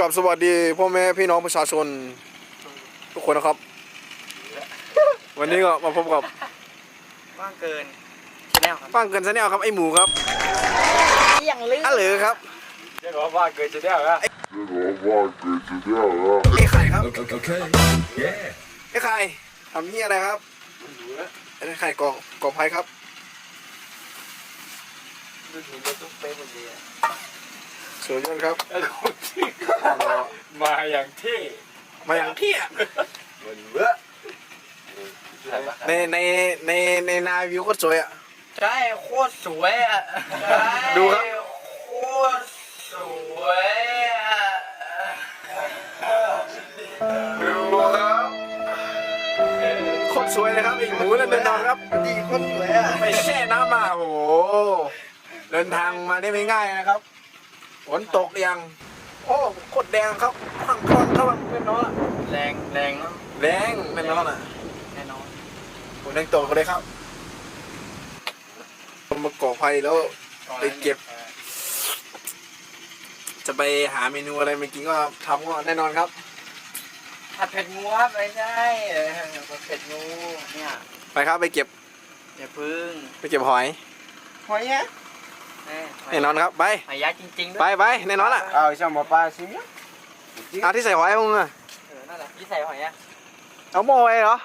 กับสวัสดีพ่อแม่พี่น้องประชาชน ทุกคนนะครับ วันนี้ก็มาพบกับว่างเกินชแนลครับป้างเกินชาแนลครับไอหมูครับอย่างลึกอะเหลือครับเรียกว่าว่างเกินชแนลนะไอไข่ครับ Okay. Yeah. ไอไข่ทำนี่อะไรครับไอไข่กอกกอกไผ่ครับ ดูถูกก็ต้องเป็นคนเดียว สวยยอดครับ มาอย่างที่มาอย่างที่อะมันเบ้อในในในในนาวิวโคตรสวยอะใช่โคตรสวยอะดูครับโคตรสวยอะดูครับโคตรสวยเลยครับไอหมูนั่นแน่นอนครับดีโคตรสวยอะไปแช่น้ำมาโอ้โหเดินทางมาได้ไม่ง่ายนะครับ ฝนตกยังโอ้โคตรแดงครับข้างข้างข้างแน่นอนอะแรงแรงเนอะแดงแน่นอนอะแน่นอนผมแดงตกเลยครับผมมาก่อไฟแล้วไปเก็บ จะไปหาเมนูอะไรมากินก็ทำก็แน่นอนครับผัดเผ็ดงูครับไม่ใช่เออผัดเผ็ดงูเนี่ยไปครับไปเก็บอย่าพึ่งไปเก็บหอยหอยเนี่ย แน่นอนครับไปหอยยักษ์จริงๆด้ไปวยไปแน่นอนอะเอาช่างหมอปลาสิเนี่ยเอาที่ใส่หอยมึงอะเออนั่นแหละที่ใส่หอยอะเอาโม่ไว้เหรอ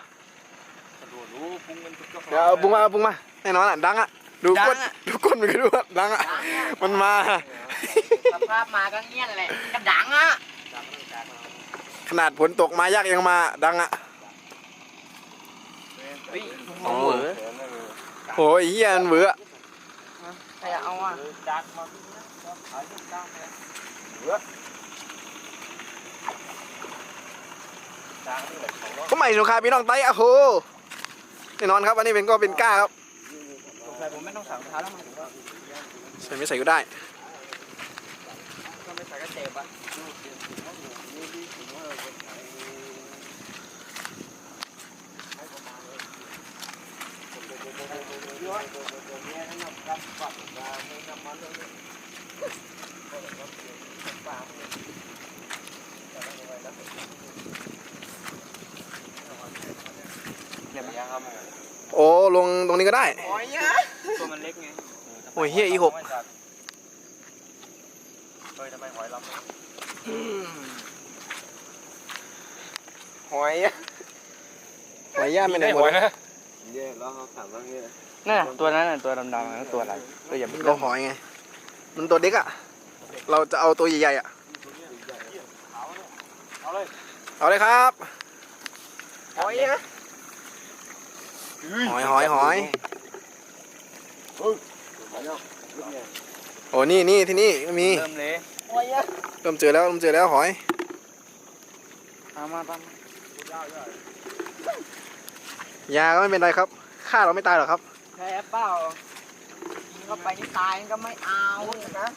สะดวกรู้พุงมันทุกเดี๋ยวเอาบุ้งมาเอาบุ้งมาแน่นอนอะดังอะดูดัก้นงอะดูก้นมันก็ดูอะดังอะมันมาสภาพมาก็เงี้ยนแหละกระดังอะขนาดฝนตกมายักยังมาดังอะเฮ้ยโอ้โหไอ้เฮียมันเบื่อ ใครเอาอะดักมาก็ใหม่สงครามพี่น้องไต้อะโหแน่นอนครับ อันนี้เป็นก็เป็นก้าครับใส่ผมไม่ต้องใส่รองเท้าแล้วมั้งใส่ไม่ใส่ก็ได้ก็ไม่ใส่ก็เจ็บอะ โอ้ลง ตรงนี้ก็ได้หอยอะตัวมันเล็กไงโอ้ยเฮียอีหกเฮ้ยทำไมหอยลำหอยอะหอยย่าไม่ไหนหมดเนี่ยแล้วเขาถามว่าเนี่ยนั่นน่ะตัวนั้นน่ะตัวดำๆนั่นตัวอะไรตัวอย่าเราหอยไง มันตัวเด็กอะ เราจะเอาตัวใหญ่ๆอะ เอาเลย เอาเลยครับหอยอะ หอยหอยหอยโอ้นี่นี่ที่นี่ก็มีเริ่มเลยหอยอะเริ่มเจอแล้วเริ่มเจอแล้วหอยเอามาปั๊มยาก็ไม่เป็นไรครับฆ่าเราไม่ตายหรอกครับแพ้เปล่ากินเข้าไปนี่ตายก็ไม่เอานะ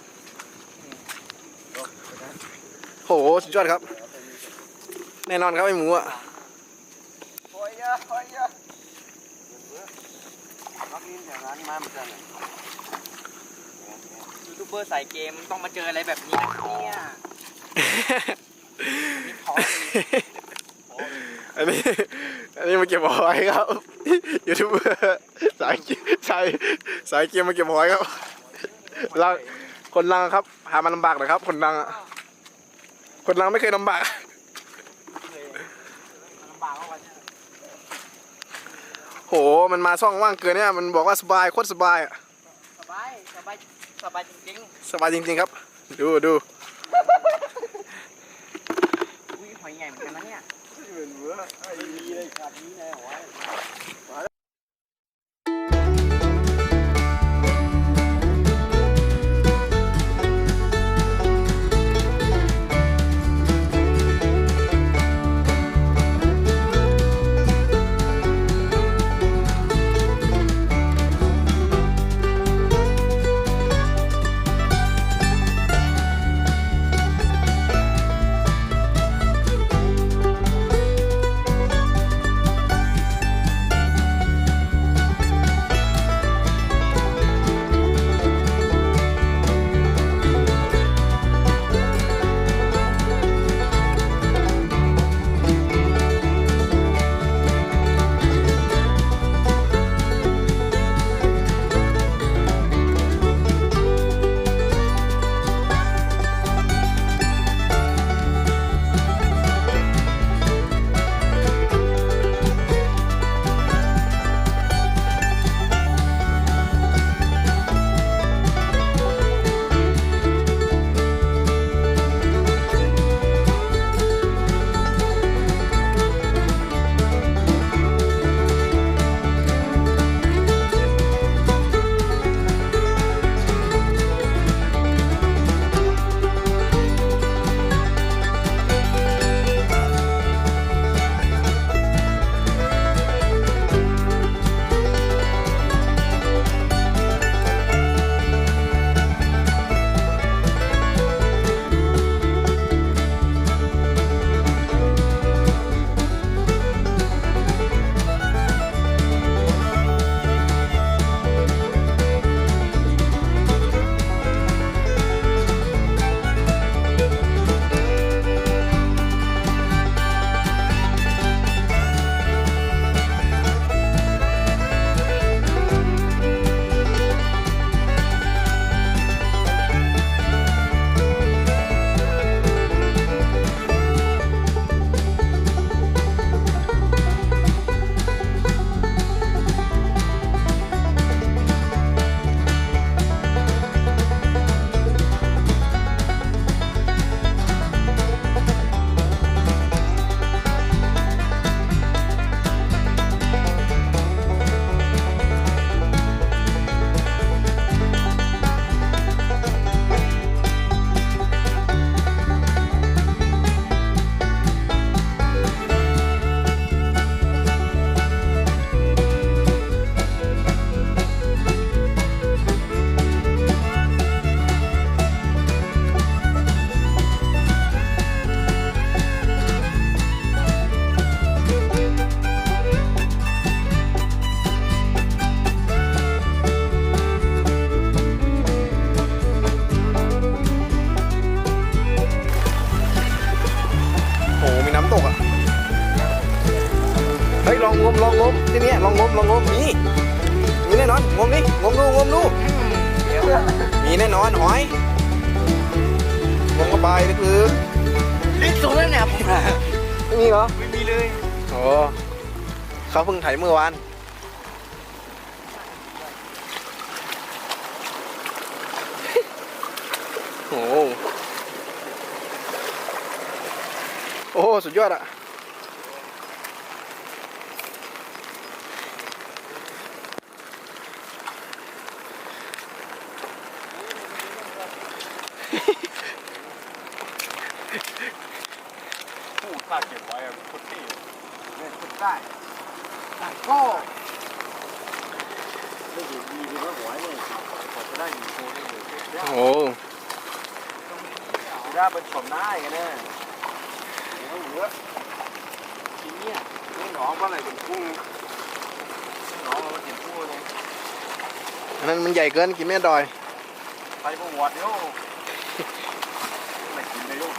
โหสุดยอดครับ แน่นอนครับไอหมูอะ หอยอะหอยอะ เขากินอย่างนั้นมาเหมือนกันเลยยูทูบเบอร์สายเกมต้องมาเจออะไรแบบนี้นะเนี่ยนี่ขออันนี้อันนี้มาเก็บหอยครับยูทูบเบอร์สายเกมสายสายเกมมาเก็บหอยครับลังคนลังครับ หามันลำบากหน่อยครับ คนลังอะคนลังไม่เคยลำบาก ลำบากมากกว่า โห มันมาช่องว่างเกินเนี่ยมันบอกว่าสบายโคตรสบายอะสบายสบายสบายจริงสบายจริงๆครับ ดูดูๆอุ้ยหอยใหญ่เหมือนกันนะเนี่ยโำตกอะ เฮ้ยลองงมลองงมที่นี่ลองงมลองงมมีมีแน่นอนงมดิงมดูงมดูมีแน่นอนหอยงมเข้าไปลึกลึกสูงแล้วเนี่ยผมๆไม่มีเหรอไม่มีเลยโอ้เขาเพิ่งไถเมื่อวานโอ้โห โอ้โหสุดยอดอะพูดปาเก็บไว้อะคนที่เนี่ยขุดได้ตัดก็ไม่ดีดีดีว่าหัวเนี่ยผมจะได้โชว์ได้อยู่โอ้โหได้เป็นชมได้กันแน่เนี่ย กุ้งหนองเราเห็นกุ้งเลยอันนั้นมันใหญ่เกินกินไม่ได้ไปพวกวัดเดี๋ยวไม่กินเลยลูก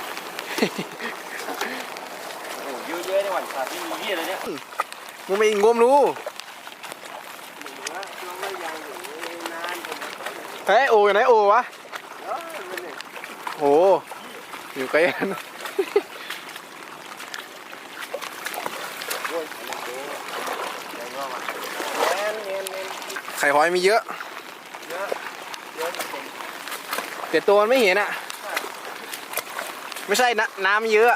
โอ้เยอะแยะในวันขาดที่มีเหี้ยอะไรเนี่ยมึงไปงมดูเฮ้ยโออยู่ไหนโอวะ โอ้อยู่ไกลกัน ไข่หอยมีเยอะแต่ตัวมันไม่เห็นอะ ไม่ใช่นะน้ำเยอะ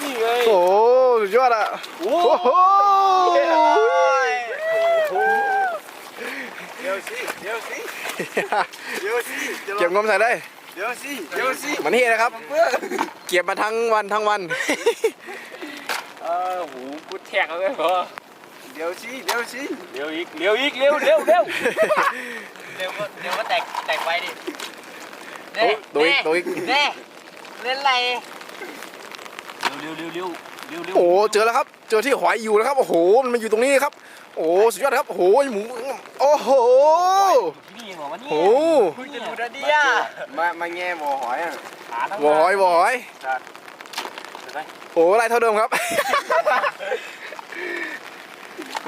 นี่ไงโอ้โหสุดยอดอะ โอ้โอ้โหเดี๋ยวสิเดี๋ยวสิเดี๋ยวสิเก็บงมใส่ได้ เดี๋ยวสิเดี๋ยวสิมันนี่นะครับ เก็บมาทั้งวันทั้งวัน เออหูกูแทกเลยเหรอเดี๋ยวสิเดี๋ยวสิเดี๋ยวอีกเดี๋ยวอีกเร็วเร็วเร็วเร็วก็เร็วก็แตกแตกไปดิโอ้ตัวอีกตัวอีกเน่เล่นอะไรเร็วเร็วเร็วเร็วเร็ว โอ้โหเจอแล้วครับ เจอที่หอยอยู่แล้วครับ โอ้โห มันมาอยู่ตรงนี้ครับ โอ้โหสุดยอดครับ โอ้โหหมู โอ้โหที่นี่เหรอวะเนี่ยโอ้โหคุณจะดูนะเนี่ยมามาแง่บ่อหอยอะขาทั้งบอหอยบอหอยโอ้โหได้เท่าเดิมครับ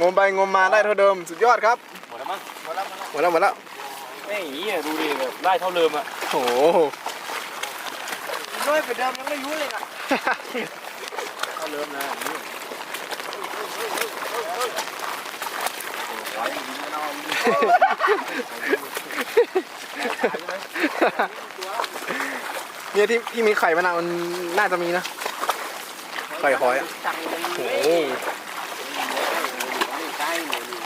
งมไปงมมาได้เท่าเดิม สุดยอดครับ หมดแล้วมั้งหมดแล้วหมดแล้วหมดแล้วไม่อย่างนี้อะดูดิแบบได้เท่าเดิมอะโอ้โหน้อยกว่าเดิมยังไม่รู้เลยนะ เท่าเดิมนะอย่างนี้หอยยิงไม่เอายิงเนี่ยที่ที่มีไข่มันอะมันน่าจะมีนะ ไข่หอยอะโอ้โหเลยดิ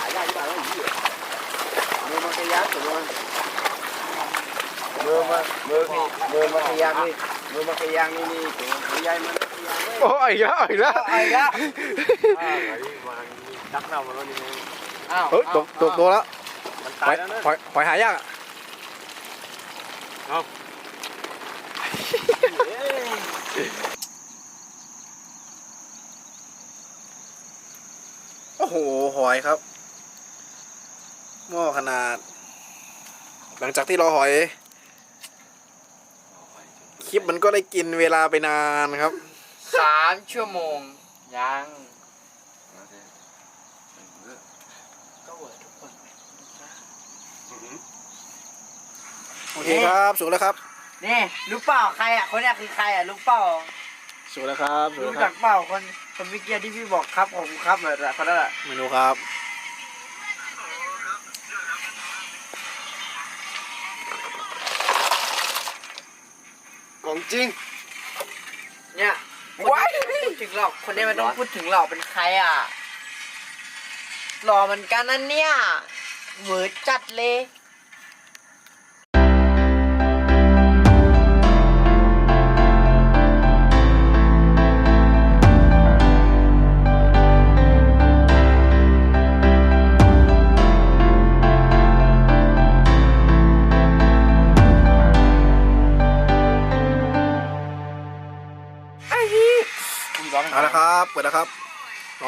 หายากที่บ้านแล้วอีกมือมาขยักตัวมือมามือมือมาขยักนี่ มือมาขยักนี่นี่ตัวใหญ่มันขยักเลยโอ้ยอีกแล้วอีกแล้วไอ้ละดักหน้ามันแล้วนี่อ้าวเฮ้ยตกตกตัวแล้วมันหตาอยยแล้วนะหอยหอยหายากอะโอ้โหหอยครับหม้อขนาด หลังจากที่รอหอยค ลิปมันก็ได้กินเวลาไปนานครับ สามชั่วโมง ยังก็เวิร์ดทุกคนโอเคครับสุกแล้วครับนี่รู้เปล่าใครอะคนเนี้ยคือใครอะรู้เปล่าสุกแล้วครับสุกรู้แล้วคจัรับกเปล่าคนคนเมื่อกี้ที่พี่บอกครับผมครับเลยอะคนนั้นอะเมนูครับ ของจริง เนี่ยว้ายพูดถึงหรอกคนนี้มันต้องพูดถึงหรอกเป็นใครอะหล่อเหมือนกันนั่นเนี่ยเหวอจัดเลย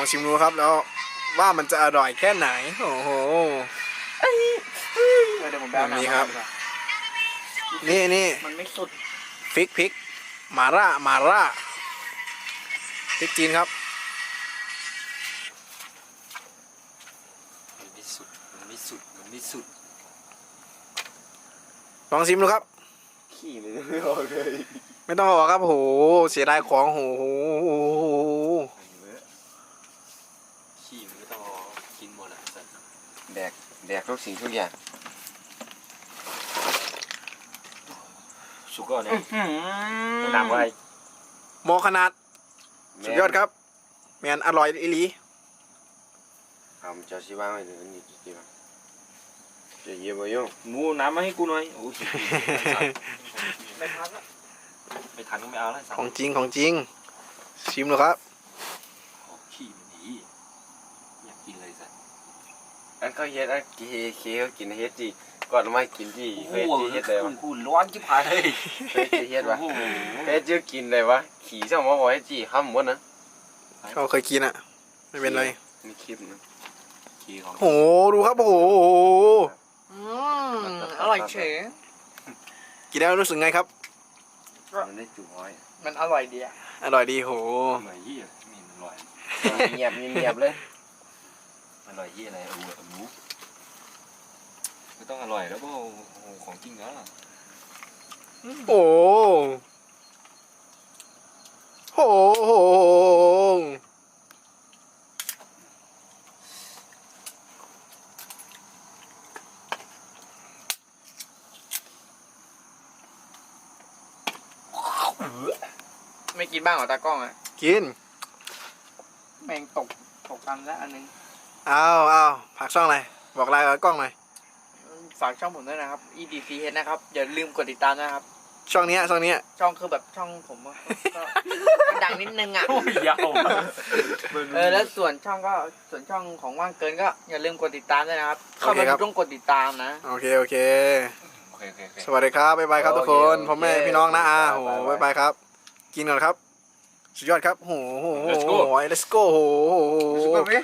อาละครับเปิดแล้วครับลองชิมดูครับแล้วว่ามันจะอร่อยแค่ไหน โอ้โหเดี๋ยวผมไปเอาแบบนี้น้ำครับมาดีกว่านี่นี่มันไม่สุดพริกพริกมาร่ามาร่าพริกจีนครับมันไม่สุดมันไม่สุดมันไม่สุดลองชิมดูครับ ขี้มันไม่ออกเลย ไม่ต้องเอาออกครับโอ้โหเสียดายของโอ้โห ขี้มันไม่ต้องเอากินหมดอะสัตว์ แดกแดกทุกสิ่งทุกอย่างสุกก็เนี่ยแนะนำไว้หมอขนาด สุดยอดครับแมนอร่อยอีหลีทำจะชิว่าไม่ถึงนี่จริงๆจะเยี่ยมยุ่งหมูน้ำมาให้กูหน่อยโอ้ยไม่พักอะไม่ทันก็ไม่เอาแล้วสัตของว์จริงของจริง ชิมดูครับ โอ้ขี้มันดีอยากกินเลยสัตว์ อันเขาเฮ็ดอันเฮเคเขากินเฮ็ดจีก่อนมากินจีโอ้เฮ็ดโหจีเฮ็ดเลยวะกูร้อนจิบหายเลยเฮ็ดจีเฮ็ดวะเฮ็ดจีกินเลยวะขี่ช่างมาบอกเฮ็ดจีห้ามหมดนะเขาเคยกินอะ ไม่เป็นไรมีคลิปนะขี้ของโอ้โหดูครับโอ้โหอืมอร่อยเฉยกินแล้วรู้สึกไงครับมันได้จุ้อยมันอร่อยดีอะอร่อยดีโหอร่อยยี่ยนี่มันอร่อยเงียบเงียบเลย อร่อยเยี่ยอะไรเอาเอาหมูไม่ต้องอร่อยแล้วก็โอ้โหของจริงนะโอ้โหโหไม่กินบ้างเหรอตากล้องอะกิน แม่งตกตกกันแล้วอันนึง เอาเอาผักช่องอะไรบอกลายกับกล้องหน่อยฝากช่องผมด้วยนะครับ EDCH นะครับ อย่าลืมกดติดตามนะครับ ช่องเนี้ยช่องเนี้ย ช่องคือแบบช่องผมอะก็ก็ดังนิดนึงอะ โอ้ยยาวเออแล้วส่วนช่องก็ส่วนช่องของว่างเกินก็อย่าลืมกดติดตามด้วยนะครับ เข้ามาดูต้องกดติดตามนะ โอเคโอเค โอเคโอเคโอเค สวัสดีครับบ๊ายบายครับทุกคนพ่อแม่พี่น้องนะอาโหบ๊าย บายครับ กินก่อนครับ สุดยอดครับโหโหโหโห let's go โหโหโห